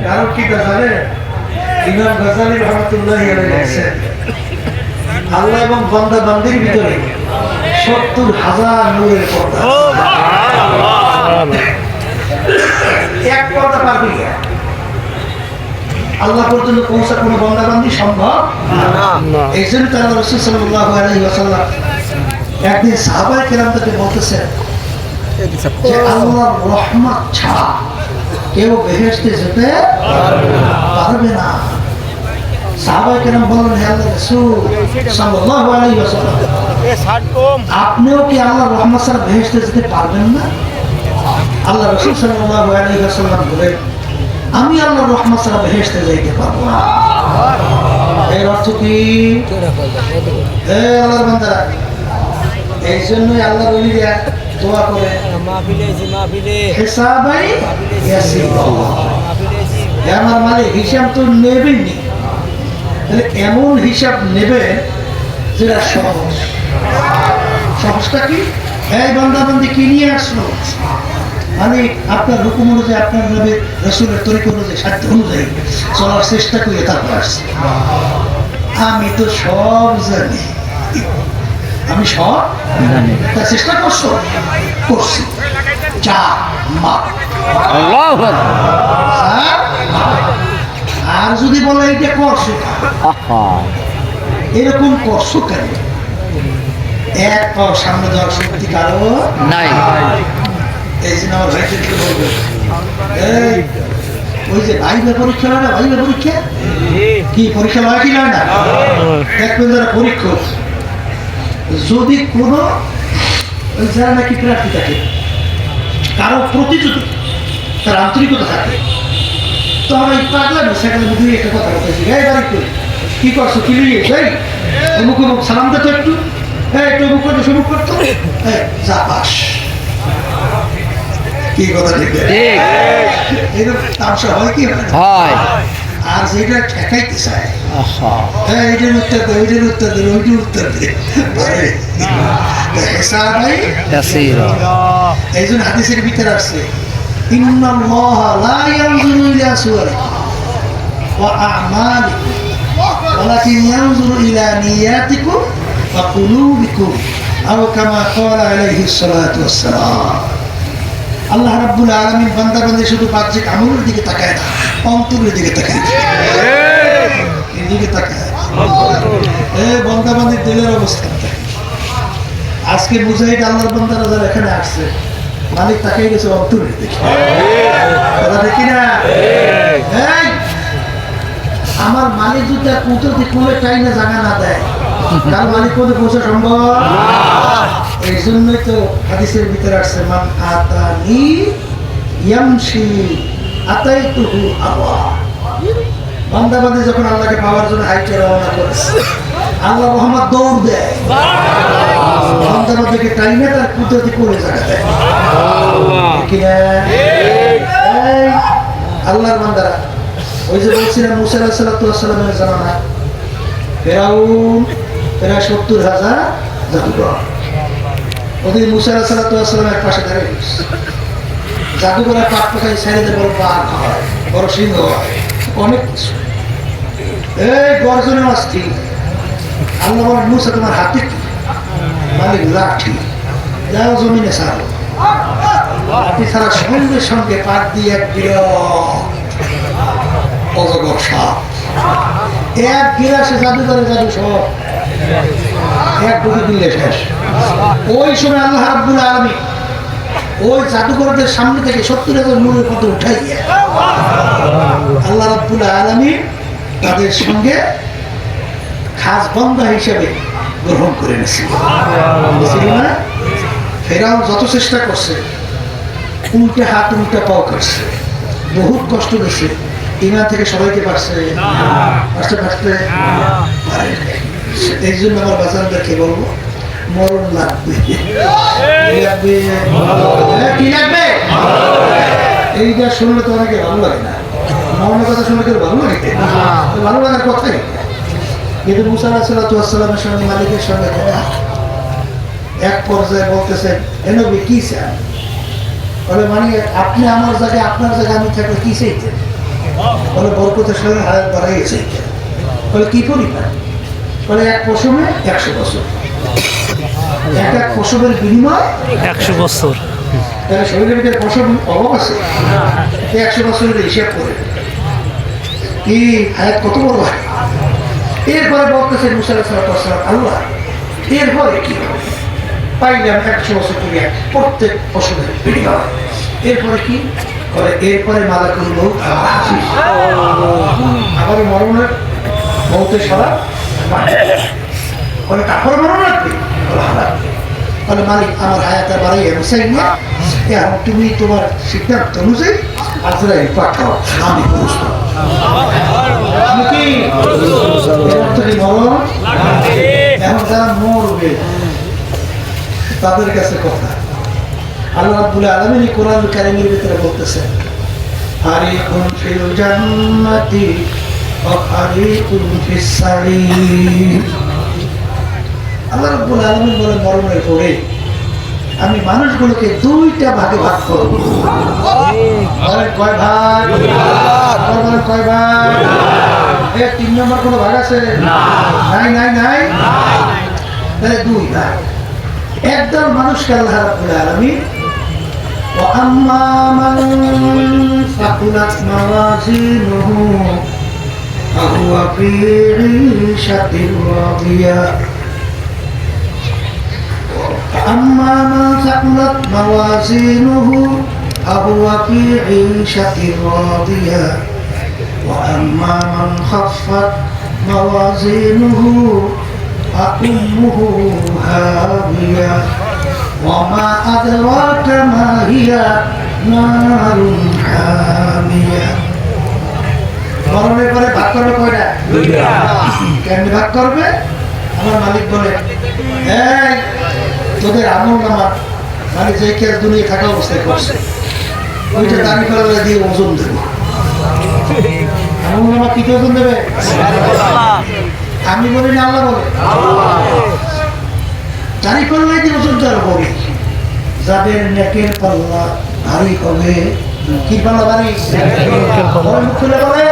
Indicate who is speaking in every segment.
Speaker 1: কারণ কি জানে ইমাম গাজালি রহমতুল্লাহ লেখছেন আল্লাহ এবং বন্দা বান্দির ভিতরে সত্তর হাজার নূরের পর্দা এক পর্দা পার আল্লাহ পর্যন্ত পৌঁছা কোনো বন্দাবান্দি সম্ভব? এই জন্য তারা রসুল সাল্লাহ আলহি একদিন সাহাবাই কেরাম তাকে বলতেছেন যে আল্লাহর রহমত ছাড়া কেউ বেহেস্তে যেতে পারবে না। সাহাবাই কেরাম আল্লাহ আপনিও কি আল্লাহর রহমত ছাড়া বেহেস্তে যেতে পারবেন না? আল্লাহ রসুল আসাল্লাম বলেন আমি আল্লাহর রহমত ছাড়া বেহেস্তে যাইতে পারব না। এর অর্থ কি? হে আল্লাহর বান্দারা এই জন্যই আল্লাহ বলিয়া দোয়া করে। আমার মালিক, হিসাব তো নেবেননি তাহলে এমন হিসাব নেবে যেটা সহজ। সহজটা কি? এই বান্দাবান্দি কি নিয়ে আসলো? মানে আপনার হুকুম অনুযায়ী, আপনার নবীর রসুলের তরিক অনুযায়ী, সাধ্য অনুযায়ী চলার চেষ্টা করে তারপর আসছে। আমি তো সব জানি। আমি সব তা চেষ্টা করছ? করছি। যা মা। আর আর যদি বলে এটা করছ? এরকম করছ কেন? এক পাও সামনে দেওয়ার শক্তি কারও
Speaker 2: নাই।
Speaker 1: এই জন্য আমার ভাইদেরকে বলবে? এই ওই যে ভাইবা পরীক্ষা হয় না? ভাইবা পরীক্ষা? কি পরীক্ষা হয় কি না? দেখবেন যারা পরীক্ষক। যদি কোনো যারা নাকি প্রার্থী থাকে কারও প্রতি যদি তার আন্তরিকতা থাকে তো আমার এই পাগলা না সেখানে বুঝি একটা কথা বলতেছি এই বাড়ি করে কি করছ কি নিয়ে এই অমুক অমুক সালাম দে তো একটু হ্যাঁ একটু অমুক করতে সমুক করতো হ্যাঁ যা পাস কি কথা ঠিক এরকম তামসা হয় কি হয়
Speaker 2: হয়
Speaker 1: আর যেটা ঠেকাইতে চায়। হ্যাঁ এটার উত্তর দে ওইটার উত্তর দে ওইটার উত্তর দে। এই জন্য হাদিসের ভিতরে আসছে ইন্নাল্লাহ লা ইয়ানজুরু ইলা সুওয়ারিকুম ওয়া আ'মালিকুম ওয়ালাকিন ইয়ানজুরু ইলা নিয়াতিকুম ওয়া কুলুবিকুম আও কামা ক্বালা আলাইহিস সালাতু আল্লাহ রাব্বুল আলামিন বান্দা বান্দী শুধু বাহ্যিক আমলের দিকে তাকায় না অন্তরের দিকে তাকায় এদিকে তাকায় এ বান্দা বান্দির দিলের অবস্থা আজকে মুজাহিদ আল্লাহর বান্দারা যারা এখানে আসছে মালিক তাকাই গেছে অন্তরের দিকে। কথা দেখি না আমার মালিক যদি আর কুতো কোলে টাইনে জায়গা না দেয় তার মালিক কোথায় পৌঁছা সম্ভব? এই জন্যই তো হাদিসের ভিতরে আসছে মান বান্দাবাদী যখন আল্লাহকে পাওয়ার জন্য হাইটে রওনা করেছে, আল্লাহ রহমত দৌড় দেয়। বান্দাবাদীকে টাইমে তার কুদরতি করে আল্লাহর বান্দারা, ওই যে বলছিলাম মুসা সাল্লামের জামানা। ফেরাউন সত্তর হাজার জাদুঘর ওদের মুসা পাশে দাঁড়িয়ে জাদুঘরের পাক পাখায় ছেড়ে বড় বাঘ হয়, বড় সিংহ অনেক কিছু। এই গর্জনে অস্থির আল্লাহ বলেন তোমার হাতে কি? মালিক, লাঠি। যাও জমিনে সারো লাঠি ছাড়া সঙ্গে সঙ্গে পাট দিয়ে এক বিরাট অজগর সাপ। এক গিলাসে জাদু করে, জাদু সব। এক ডুবে দিলে শেষ। ওই সময় আল্লাহ রাব্বুল আলমী ওই জাদুঘরদের সামনে থেকে সত্তর হাজার নূরের পথে উঠাইয়া আল্লাহ রাব্বুল আলমী তাদের সঙ্গে খাস বন্ধা হিসেবে গ্রহণ করে নিয়েছিল ফেরাও যত চেষ্টা করছে, উল্টে হাত, উল্টে পাও করছে, বহুত কষ্ট গেছে ইমান থেকে সবাইকে পারছে পারছে পারছে পারে এই জন্য আমার বাজারদারকে বলব মরণ লাগবে। কি লাগবে? হ্যাঁ, শুনলে তো অনেকে ভালো লাগে না। মরণের কথা শুনলে কেউ ভালো লাগে? ভালো লাগার কথাই। কিন্তু মুসা সাল্লামের সঙ্গে মালিকের সঙ্গে এক পর্যায়ে বলতেছেন এনবি কি চান? বলে মানে আপনি আমার জায়গায় আপনার জায়গায় আমি থাকলে কি চাইতেন বলে বরকতের সঙ্গে হায়াত বাড়াই গেছে বলে কি পরিমাণ বলে এক পশমে একশো বছর। এক এক পশমের বিনিময়?
Speaker 2: একশো বছর।
Speaker 1: তাহলে শরীরের ভিতরে অভাব আছে? একশো বছরের হিসাব করে? কি হায়াত কত বড় হয়? এরপরে বলতেছে মুসাল্লাহ আল্লাহ এরপরে কি? হবে পাইলাম একশো বছর করে প্রত্যেক বিনিময়। এরপরে কি? করে এরপরে মালা করব আবার মরণের মৌতে সারা তারপরে মরণ রাখবে বলে মালিক আমার হায়াতে বাড়াই চাই না এখন তুমি তোমার সিদ্ধান্ত অনুযায়ী আজরাইল পাঠাও আমি মরণ এখন যারা মরবে তাদের কাছে কথা। আল্লাহ রাব্বুল আলামিন কোরআন কারীমের ভিতরে বলতেছেন হারিকুন ফিল জান্নাতি ওয়া হারিকুন ফিস সারির আল্লাহ রাব্বুল আলামিন বলে মরণের পরে আমি মানুষগুলোকে দুইটা ভাগে ভাগ করব বলেন কয় ভাগ বলেন কয় ভাগ এ তিন নম্বর কোনো ভাগ আছে নাই নাই নাই তাহলে দুই ভাগ একদল মানুষকে আল্লাহ রাব্বুল আলামিন وأما من ثقلت موازينه فهو في عيشة راضية وأما من ثقلت موازينه فهو في عيشة راضية وأما من خفت موازينه فأمه هاوية وما أدراك ما هي نار حامية মরণের পরে ভাগ করবে কয়টা কেমনি ভাগ করবে আমার মালিক বলে এই তোদের আমল নামা মানে যে কে দুনিয়া থাকা অবস্থায় করছে। ওইটা দাঁড়ি ফেলা দিয়ে ওজন দেবো। আমল নামা কি ওজন দেবে? আমি বলি না আল্লাহ বলে। দাঁড়ি ফেলা দিয়ে ওজন দেওয়ার বলি যাদের নেকের পাল্লা ভারী হবে কি পাল্লা ভারী? মুখ খুলে বলে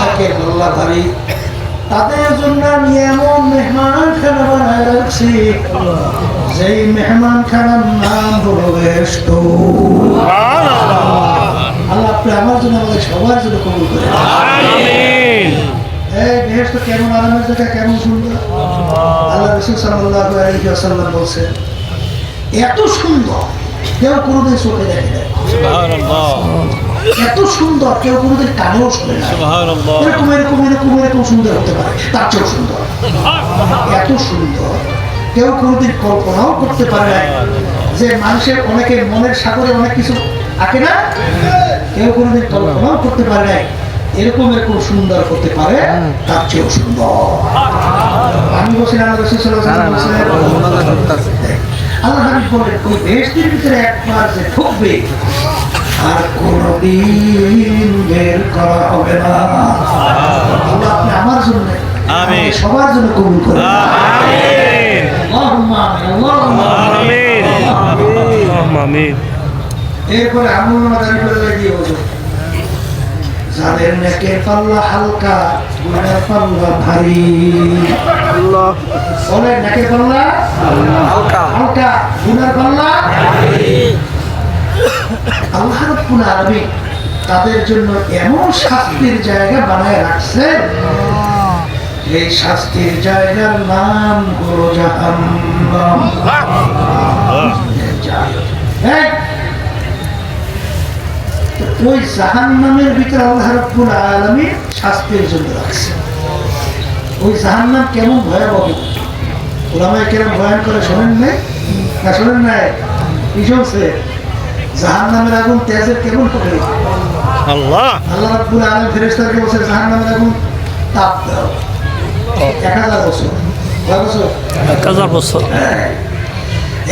Speaker 1: নেকের পাল্লা ভারী। তাদের জন্য আমি এমন মেহমান খানা বানায় রাখছি। যেই মেহমান খানার নাম হলো আল্লাহ আপনি আমার জন্য আমাদের সবার জন্য কবুল করে বেহেস্ত কেমন? আরামের জায়গা কেমন সুন্দর। আল্লাহ রসুল সাল্লাহ আলহি আসাল্লাম বলছেন এত সুন্দর কেউ কোনোদিন চোখে দেখে এত সুন্দর কেউ কোনোদিন কানেও শোনে না এরকম এরকম এরকম এরকম সুন্দর হতে পারে তার চেয়েও সুন্দর এত সুন্দর কেউ কোনোদিন কল্পনাও করতে পারে না যে মানুষের অনেকের মনের সাগরে অনেক কিছু থাকে না কেউ কোনোদিন কল্পনাও করতে পারে না এরকম এরকম সুন্দর হতে পারে তার চেয়েও সুন্দর আমি বলছেন, আল্লাহ হাবিব বলেন ওই বেহেশতের ভিতরে একবার যে ঢুকবে আর কোনদিন বের করা হবে না। আল্লাহ আপনি আমার জন্য
Speaker 2: আমিন।
Speaker 1: আমাদের সবার জন্য কবুল করে আল্লাহুম্মা আমিন, আল্লাহুম্মা আমিন।
Speaker 2: আমিন।
Speaker 1: এরপরে আমল করে লাগিয়ে যাদের পাল্লা হালকা গুণের পাল্লা ভারী। বলে পাল্লা হালকা। গুণের পাল্লা আল্লাহ রব্বুল তাদের জন্য এমন শাস্তির জায়গা বানায় রাখছেন। এই শাস্তির জায়গার নাম হলো জাহান্নাম। তো ওই জাহান্নামের ভিতরে আল্লাহ রব্বুল শাস্তির জন্য রাখছে ওই জাহান্নাম কেমন ভয়াবহ ওলামায় কেরম ভয়ান করে শোনেন নাই? না, শোনেন নাই? কি শুনছে? জাহান্নামের আগুন তেজের কেমন করে
Speaker 2: আল্লাহ।
Speaker 1: আল্লাহ রাব্বুল আলামিন ফেরেশতাকে বলছে জাহান্নামের আগুন তাপ দাও। এক হাজার বছর। কয় বছর?
Speaker 2: এক হাজার বছর।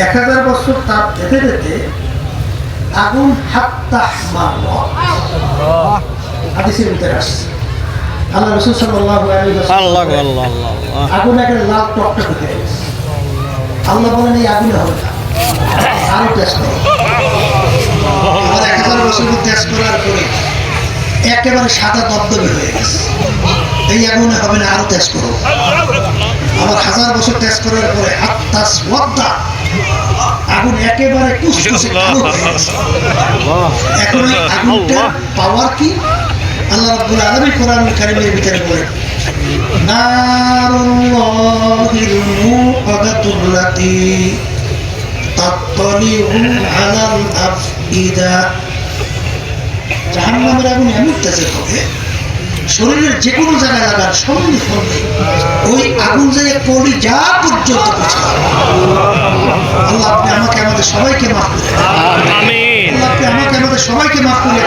Speaker 1: এক হাজার বছর তাপ যেতে যেতে আগুন হাত্তা হাদিসের ভিতরে আসছে। আল্লাহ রসুল সাল্লাল্লাহু আলাইহি ওয়াসাল্লাম
Speaker 2: আল্লাহ আল্লাহ আল্লাহ
Speaker 1: আগুন একটা লাল টকটক আল্লাহ বলেন এই আগুনে হবে না। আরও টেস্ট করো এক হাজার বছর টেস্ট করার পরে একেবারে সাদা দবদবে হয়ে গেছে। এই আগুনে হবে না আরও টেস্ট করো। আবার হাজার বছর টেস্ট করার পরে আত্মাস ওয়াদ্দা আগুন একেবারে কুসকুসে কালো হয়ে গেছে। এখন আগুনটা পাওয়ার কি? আল্লাহ রাব্বুল আলামিন কোরআনুল কারীমের ভিতরে বলেন নারুল্লাহিল মুআদাতুল্লাতি তাত্তালিউ আলাল আফইদা জাহান্নামের আগুন এমন তেজের হবে শরীরের যে কোনো জায়গায় লাগার সঙ্গে সঙ্গে ওই আগুন যে কলি যা পর্যন্ত আল্লাহ আপনি আমাকে আমাদের সবাইকে মাফ করে। আল্লাহ আপনি আমাকে আমাদের সবাইকে মাফ করে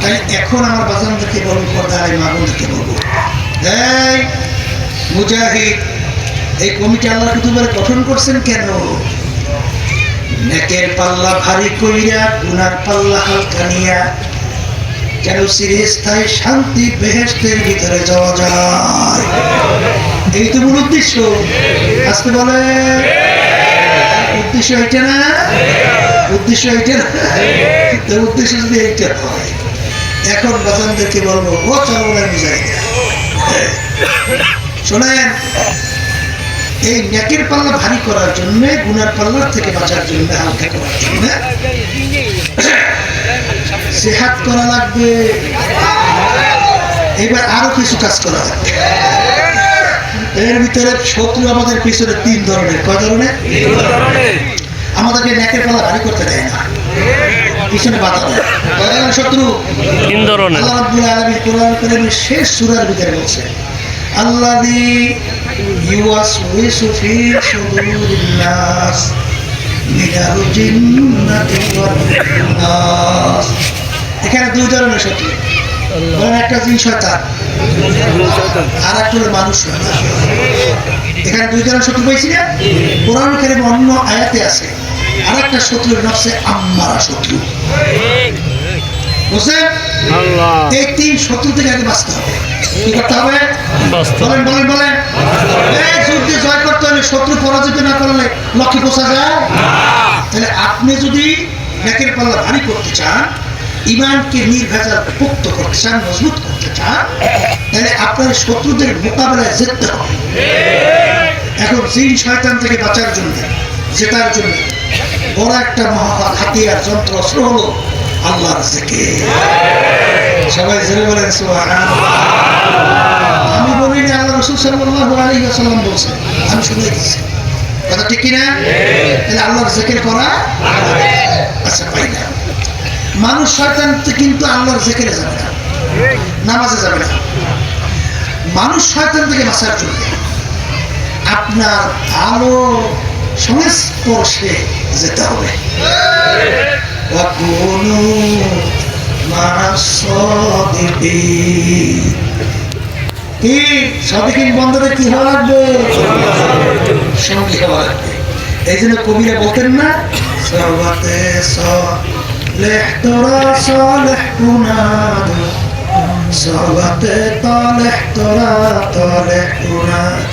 Speaker 1: তাহলে এখন আমার বাজানদেরকে বলব পর্দার এই মাগুনদেরকে বলব। এই মুজাহিদ এই কমিটি আল্লাহ কুতুবের গঠন করছেন কেন? নেকের পাল্লা ভারী কইরা গুনার পাল্লা হালকা নিয়া, যেন চিরস্থায়ী শান্তি বেহেস্তের ভিতরে যাওয়া যায়। এই তো মূল উদ্দেশ্য। আজকে বলে উদ্দেশ্য এটা না? উদ্দেশ্য এইটা না? তো উদ্দেশ্য যদি এইটা হয়, এখন বাজানদেরকে বলব, ও চলবো বুঝাই শোনেন এই নেকের পাল্লা ভারী করার জন্য গুনার পাল্লার থেকে বাঁচার জন্য হালকা করার জন্য সেহাত করা লাগবে। এবার আরও কিছু কাজ করা লাগবে। এর ভিতরে শত্রু আমাদের পিছনে তিন ধরনের। কয় ধরনের? আমাদেরকে নেকের পাল্লা ভারী করতে দেয় না। পিছনে বাধা দেয়। কয় শত্রু?
Speaker 2: তিন ধরনের।
Speaker 1: আল্লাহ আলামিন কোরআন শেষ সূরার ভিতরে বলছে আল্লাযী ফি সুদুরিন নাস মিনাল জিন্নাতি ওয়ান নাস এখানে দুই ধরনের শত্রু বলেন একটা জিন শয়তান আর একটা মানুষ। এখানে দুই ধরনের শত্রু পেয়েছি না। কোরআন কারীম অন্য আয়াতে আছে আর একটা শত্রুর নফসে আম্মারা শত্রু। বুঝছেন? এই তিন শত্রু থেকে আগে বাঁচতে হবে। কি করতে হবে? বলেন বলেন বলেন। যুদ্ধে জয় করতে হলে শত্রু পরাজিত না করলে লক্ষ্যে পৌঁছা যায়? তাহলে আপনি যদি ব্যাকের পাল্লা ভারী করতে চান ইমানকে নির্ভেজাল মুক্ত করতে চান মজবুত করতে চান তাহলে আপনার শত্রুদের মোকাবেলায় যেতে হবে। এখন জিন শয়তান থেকে বাঁচার জন্য জেতার জন্য বড় একটা মহা হাতিয়ার যন্ত্র অস্ত্র হলো আল্লাহর জেকে সবাই জেনে বলেন, সুবহানাল্লাহ। আমি বলিনি আল্লাহ রসুল সাল্লাল্লাহু আলাইহি ওয়াসাল্লাম বলছেন, আমি শুনে দিচ্ছি। কথা ঠিক কি না তাহলে আল্লাহর জিকির করা আচ্ছা পাই না। মানুষ শয়তান কিন্তু আল্লাহর জিকিরে যাবে না। নামাজে যাবে না। মানুষ শয়তান থেকে বাঁচার জন্য আপনার ভালো সংস্পর্শে যেতে হবে। وكونوا مع الصادقين কি সাদিকিন বন্ধদের কি হওয়া লাগবে সঙ্গী হওয়া লাগবে এই জন্য কবিরা বলতেন না সবাতে সলেহ তোরা সলেহ কুনাদ সবাতে তলেহ তোরা তলেহ কুনাদ